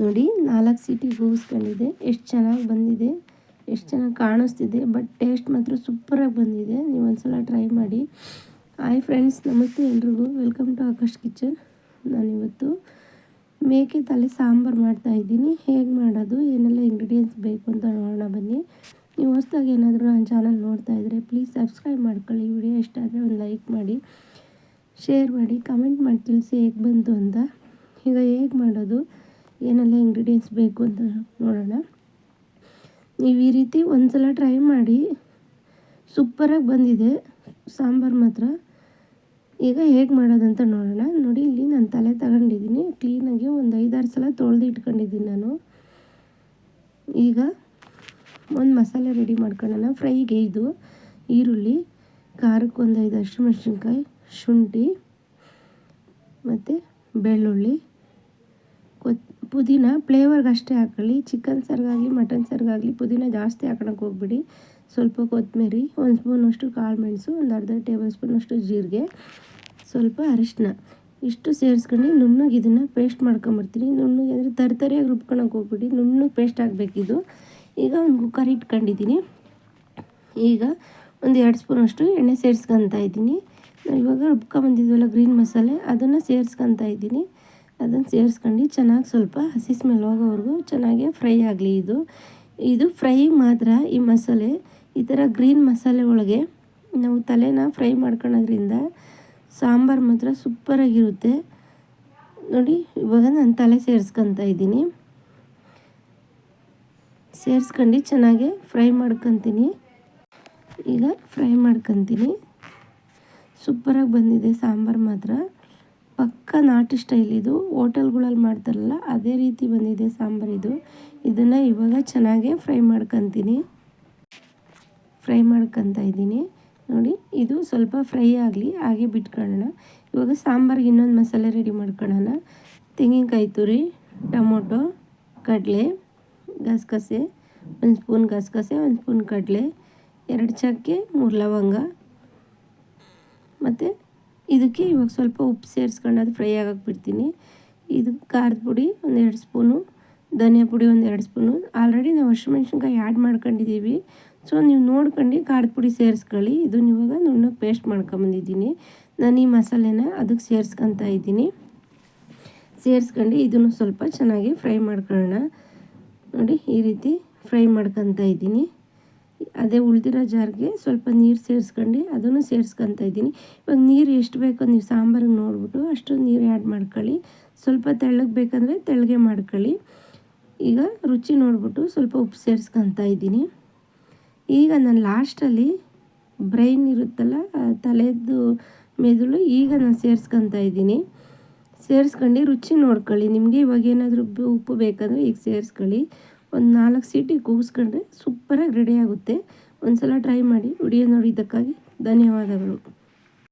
ನೋಡಿ, ನಾಲ್ಕು ಸೀಟಿ ಕೂಗಿಸ್ಕೊಂಡಿದೆ ಎಷ್ಟು ಚೆನ್ನಾಗಿ ಬಂದಿದೆ. ಎಷ್ಟು ಚೆನ್ನಾಗಿ ಕಾಣಿಸ್ತಿದೆ. ಬಟ್ ಟೇಸ್ಟ್ ಮಾತ್ರ ಸೂಪರಾಗಿ ಬಂದಿದೆ. ನೀವು ಒಂದು ಸಲ ಟ್ರೈ ಮಾಡಿ. ಹಾಯ್ ಫ್ರೆಂಡ್ಸ್, ನಮಸ್ತೆ ಎಲ್ರಿಗೂ. Welcome to Akash kitchen. ನಾನಿವತ್ತು ಮೇಕೆ ತಲೆ ಸಾಂಬಾರು ಮಾಡ್ತಾಯಿದ್ದೀನಿ ಹೇಗೆ ಮಾಡೋದು, ಏನೆಲ್ಲ ಇಂಗ್ರೀಡಿಯೆಂಟ್ಸ್ ಬೇಕು ಅಂತ ನೋಡೋಣ ಬನ್ನಿ. ನೀವು ಹೊಸ್ದಾಗಿ ಏನಾದರೂ ನನ್ನ ಚಾನಲ್ ನೋಡ್ತಾ ಇದ್ದರೆ ಪ್ಲೀಸ್ ಸಬ್ಸ್ಕ್ರೈಬ್ ಮಾಡ್ಕೊಳ್ಳಿ. ವಿಡಿಯೋ ಇಷ್ಟ ಆದರೆ ಒಂದು ಲೈಕ್ ಮಾಡಿ. ಶೇರ್ ಮಾಡಿ. ಕಮೆಂಟ್ ಮಾಡಿ ತಿಳಿಸಿ ಹೇಗೆ ಬಂತು ಅಂತ. ಈಗ ಹೇಗೆ ಮಾಡೋದು ಏನೆಲ್ಲ ಇಂಗ್ರೀಡಿಯೆಂಟ್ಸ್ ಬೇಕು ಅಂತ ನೋಡೋಣ. ನೀವು ಈ ರೀತಿ ಒಂದು ಸಲ ಟ್ರೈ ಮಾಡಿ ಸೂಪರಾಗಿ ಬಂದಿದೆ. ಸಾಂಬಾರು ಮಾತ್ರ. ಈಗ ಹೇಗೆ ಮಾಡೋದಂತ ನೋಡೋಣ. ನೋಡಿ, ಇಲ್ಲಿ ನಾನು ತಲೆ ತಗೊಂಡಿದ್ದೀನಿ. ಕ್ಲೀನಾಗಿ ಒಂದು ಐದಾರು ಸಲ ತೊಳೆದು ಇಟ್ಕೊಂಡಿದ್ದೀನಿ ನಾನು. ಈಗ ಒಂದು ಮಸಾಲೆ ರೆಡಿ ಮಾಡ್ಕೊಳ್ಳೋಣ. ಫ್ರೈಗೆ ಇದು ಈರುಳ್ಳಿ, ಖಾರಕ್ಕೆ ಒಂದು ಐದು ಹಸಿಮೆಣ್ಸಿನ್ಕಾಯಿ ಶುಂಠಿ ಮತ್ತು ಬೆಳ್ಳುಳ್ಳಿ, ಕೊತ್ ಪುದೀನ ಫ್ಲೇವರ್ಗೆ ಅಷ್ಟೇ ಹಾಕೊಳ್ಳಿ ಚಿಕನ್ ಸರ್ಗಾಗಲಿ, ಮಟನ್ ಸರ್ಗಾಗಲಿ ಪುದೀನ ಜಾಸ್ತಿ ಹಾಕೊಳಕ್ಕೆ ಹೋಗ್ಬಿಡಿ. ಸ್ವಲ್ಪ ಕೊತ್ತಂಬರಿ, ಒಂದು ಸ್ಪೂನಷ್ಟು ಕಾಳು ಮೆಣಸು, ಒಂದು ಅರ್ಧ ಟೇಬಲ್ ಸ್ಪೂನಷ್ಟು ಜೀರಿಗೆ, ಸ್ವಲ್ಪ ಅರಿಶಿನ ಇಷ್ಟು ಸೇರಿಸ್ಕೊಂಡು ನುಣ್ಣಗೆ ಇದನ್ನು ಪೇಸ್ಟ್ ಮಾಡ್ಕೊಂಬರ್ತೀನಿ. ನುಣ್ಣಗೆ ಅಂದರೆ ತರ್ತರಿಯಾಗಿ ರುಬ್ಕೊಳಕ್ಕೆ ಹೋಗ್ಬಿಡಿ. ನುಣ್ಣಗೆ ಪೇಸ್ಟ್ ಆಗಬೇಕಿದು. ಈಗ ಒಂದು ಕುಕ್ಕರ್ ಇಟ್ಕೊಂಡಿದ್ದೀನಿ. ಈಗ ಒಂದು ಎರಡು ಸ್ಪೂನಷ್ಟು ಎಣ್ಣೆ ಸೇರಿಸ್ಕೊತಾ ಇದ್ದೀನಿ. ಇವಾಗ ರುಬ್ಕೊಂಬಂದಿದ್ವಲ್ಲ ಗ್ರೀನ್ ಮಸಾಲೆ, ಅದನ್ನು ಸೇರಿಸ್ಕೊತಾ ಇದ್ದೀನಿ. ಅದನ್ನು ಸೇರಿಸ್ಕೊಂಡು ಚೆನ್ನಾಗಿ ಸ್ವಲ್ಪ ಹಸಿ ಸ್ಮೆಲ್ ಹೋಗೋವರೆಗೂ ಚೆನ್ನಾಗಿ ಫ್ರೈ ಆಗಲಿ ಇದು. ಇದು ಫ್ರೈ ಮಾತ್ರ ಈ ಮಸಾಲೆ, ಈ ಥರ ಗ್ರೀನ್ ಮಸಾಲೆ ಒಳಗೆ ನಾವು ತಲೆನ ಫ್ರೈ ಮಾಡ್ಕೊಳೋದ್ರಿಂದ ಸಾಂಬಾರು ಮಾತ್ರ ಸೂಪರಾಗಿರುತ್ತೆ ನೋಡಿ, ಇವಾಗ ನಾನು ತಲೆ ಸೇರಿಸ್ಕೊತಾ ಇದ್ದೀನಿ. ಸೇರಿಸ್ಕೊಂಡು ಚೆನ್ನಾಗಿ ಫ್ರೈ ಮಾಡ್ಕೊತೀನಿ. ಈಗ ಫ್ರೈ ಮಾಡ್ಕೊತೀನಿ. ಸೂಪರಾಗಿ ಬಂದಿದೆ ಸಾಂಬಾರು ಮಾತ್ರ. ಪಕ್ಕ ನಾಟಿ ಸ್ಟೈಲ್ ಇದು. ಹೋಟೆಲ್ಗಳಲ್ಲಿ ಮಾಡ್ತಾರಲ್ಲ, ಅದೇ ರೀತಿ ಬಂದಿದೆ ಸಾಂಬಾರು ಇದು. ಇದನ್ನು ಇವಾಗ ಚೆನ್ನಾಗೇ ಫ್ರೈ ಮಾಡ್ಕೊತೀನಿ. ಫ್ರೈ ಮಾಡ್ಕೊತ ಇದ್ದೀನಿ. ನೋಡಿ, ಇದು ಸ್ವಲ್ಪ ಫ್ರೈ ಆಗಲಿ, ಹಾಗೆ ಬಿಟ್ಕೊಳ್ಳೋಣ. ಇವಾಗ ಸಾಂಬಾರಿಗೆ ಇನ್ನೊಂದು ಮಸಾಲೆ ರೆಡಿ ಮಾಡ್ಕೊಳ್ಳೋಣ. ತೆಂಗಿನಕಾಯಿ ತುರಿ, ಟೊಮೊಟೊ, ಕಡಲೆ, ಗಸಗಸೆ, ಒಂದು ಸ್ಪೂನ್ ಗಸಗಸೆ, ಒಂದು ಸ್ಪೂನ್ ಕಡಲೆ, ಎರಡು ಚಕ್ಕೆ ಮೂರು ಲವಂಗ, ಮತ್ತು ಇದಕ್ಕೆ ಇವಾಗ ಸ್ವಲ್ಪ ಉಪ್ಪು ಸೇರಿಸ್ಕೊಂಡು ಅದು ಫ್ರೈ ಆಗಕ್ಕೆ ಬಿಡ್ತೀನಿ. ಇದು ಖಾರದ ಪುಡಿ ಒಂದೆರಡು ಸ್ಪೂನು, ಧನಿಯಾ ಪುಡಿ ಒಂದೆರಡು ಸ್ಪೂನು. ಆಲ್ರೆಡಿ ನಾವು ಹಸಿಮೆಣ್ಸಿನ್ಕಾಯಿ ಆ್ಯಡ್ ಮಾಡ್ಕೊಂಡಿದ್ದೀವಿ ಸೊ ನೀವು ನೋಡ್ಕೊಂಡು ಖಾರದ ಪುಡಿ ಸೇರಿಸ್ಕೊಳ್ಳಿ. ಇದನ್ನ ಇವಾಗ ನುಣ್ಣಗೆ ಪೇಸ್ಟ್ ಮಾಡ್ಕೊಂಬಂದಿದ್ದೀನಿ ನಾನು ಈ ಮಸಾಲೆನ ಅದಕ್ಕೆ ಸೇರಿಸ್ಕೊತಾ ಇದ್ದೀನಿ. ಸೇರಿಸ್ಕೊಂಡು ಇದನ್ನು ಸ್ವಲ್ಪ ಚೆನ್ನಾಗಿ ಫ್ರೈ ಮಾಡ್ಕೊಳ್ಳೋಣ. ನೋಡಿ, ಈ ರೀತಿ ಫ್ರೈ ಮಾಡ್ಕೊತಾ ಇದ್ದೀನಿ. ಅದೇ ಉಳಿದಿರೋ ಜಾರ್ಗೆ ಸ್ವಲ್ಪ ನೀರು ಸೇರಿಸ್ಕೊಂಡು ಅದನ್ನು ಸೇರಿಸ್ಕೊತಾ ಇದ್ದೀನಿ. ಇವಾಗ ನೀರು ಎಷ್ಟು ಬೇಕೋ ನೀವು ಸಾಂಬಾರಿಗೆ ನೋಡಿಬಿಟ್ಟು ಅಷ್ಟು ನೀರು ಆ್ಯಡ್ ಮಾಡ್ಕೊಳ್ಳಿ. ಸ್ವಲ್ಪ ತೆಳ್ಳಗೆ ಬೇಕಂದರೆ ತೆಳ್ಳಗೆ ಮಾಡ್ಕೊಳ್ಳಿ. ಈಗ ರುಚಿ ನೋಡಿಬಿಟ್ಟು ಸ್ವಲ್ಪ ಉಪ್ಪು ಸೇರಿಸ್ಕೊತಾ ಇದ್ದೀನಿ. ಈಗ ನಾನು ಲಾಸ್ಟಲ್ಲಿ ಬ್ರೈನ್ ಇರುತ್ತಲ್ಲ ತಲೆದು ಮೆದುಳು ಈಗ ನಾನು ಸೇರಿಸ್ಕೊತಾ ಇದ್ದೀನಿ. ಸೇರಿಸ್ಕೊಂಡು ರುಚಿ ನೋಡ್ಕೊಳ್ಳಿ. ನಿಮಗೆ ಇವಾಗ ಏನಾದರೂ ಉಪ್ಪು ಬೇಕಂದರೆ ಈಗ ಸೇರಿಸ್ಕೊಳ್ಳಿ. ಒಂದು ನಾಲ್ಕು ಸೀಟಿ ಕೂಗಿಸ್ಕೊಂಡ್ರೆ ಸೂಪರಾಗಿ ರೆಡಿ ಆಗುತ್ತೆ. ಒಂದು ಸಲ ಟ್ರೈ ಮಾಡಿ ವಿಡಿಯೋ ನೋಡಿದ್ದಕ್ಕಾಗಿ ಧನ್ಯವಾದಗಳು.